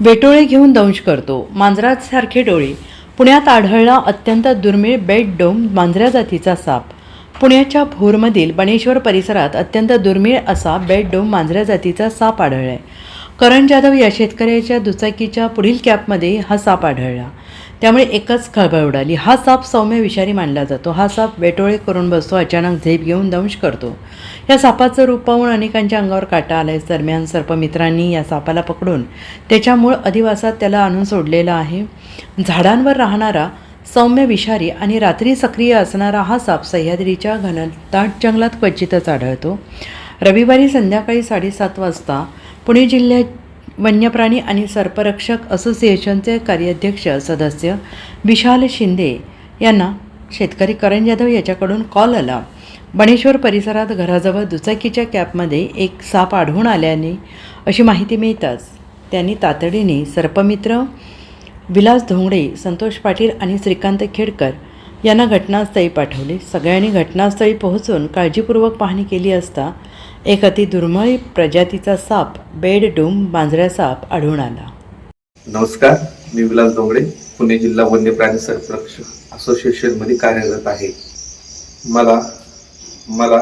वेटोळे घेऊन दंश करतो. मांजरासारखे डोळे. पुण्यात आढळला अत्यंत दुर्मिळ बेड डोम मांजऱ्या जातीचा साप. पुण्याच्या भोरमधील बणेश्वर परिसरात अत्यंत दुर्मिळ असा बेड डोम मांजऱ्या जातीचा साप आढळला आहे करण जाधव या शेतकऱ्याच्या दुचाकीच्या पुढील कॅपमध्ये हा साप आढळला. त्यामुळे एकच खळबळ उडाली. हा साप सौम्य विषारी मानला जातो. हा साप वेटोळे करून बसतो अचानक झेप घेऊन दंश करतो. या सापाचं रूप पाहून अनेकांच्या अंगावर काटा आलाय. दरम्यान सर्पमित्रांनी या सापाला पकडून त्याच्या मूळ अधिवासात त्याला आणून सोडलेला आहे. झाडांवर राहणारा सौम्य विषारी आणि रात्री सक्रिय असणारा हा साप सह्याद्रीच्या घनदाट जंगलात क्वचितच आढळतो. रविवारी संध्याकाळी साडेसात वाजता पुणे जिल्ह्यात वन्यप्राणी आणि सर्परक्षक असोसिएशनचे कार्याध्यक्ष सदस्य विशाल शिंदे यांना शेतकरी करण जाधव याच्याकडून कॉल आला. बणेश्वर परिसरात घराजवळ दुचाकीच्या कॅपमध्ये एक साप आढळून आल्याने अशी माहिती मिळताच त्यांनी तातडीने सर्पमित्र विलास धोंगडे संतोष पाटील आणि श्रीकांत खेडकर यांना घटनास्थळी पाठवले. सगळ्यांनी घटनास्थळी पोहोचून काळजीपूर्वक पाहणी केली असता एक अति दुर्मिळ प्रजातीचा साप बेड डूम मांजऱ्या साप आढळून आला. नमस्कार मी विलास डोंगरे पुणे जिल्हा वन्य प्राणी संरक्षक असोसिएशनमध्ये कार्यरत आहे. मला मला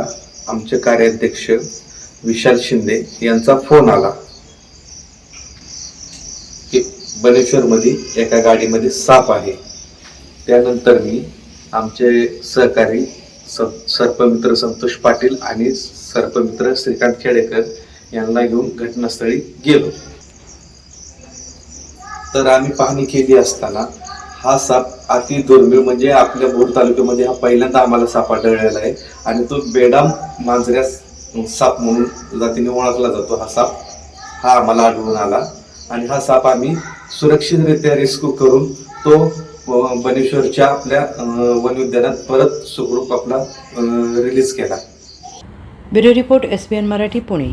आमचे कार्याध्यक्ष विशाल शिंदे यांचा फोन आला की बनेश्वरमध्ये एका गाडीमध्ये साप आहे. त्यानंतर मी आमचे सहकारी सर्पमित्र संतोष पाटील आणि सर्पमित्र श्रीकांत खेडेकर यांना घेऊन घटनास्थळी गेलो. तर आम्ही पाहणी केली असताना हा साप अति दुर्मिळ म्हणजे आपल्या भोर तालुक्यामध्ये हा पहिल्यांदा आम्हाला साप आढळलेला आहे आणि तो बेडाम मांजऱ्या साप म्हणून जातीने ओळखला जातो. हा साप हा आम्हाला आढळून आला आणि हा साप आम्ही सुरक्षितरित्या रेस्क्यू करून तो बनेश्वरच्या आपल्या वन उद्यानात परत सुखरूप आपला रिलीज केला. Bureau report S B N Marathi Pune.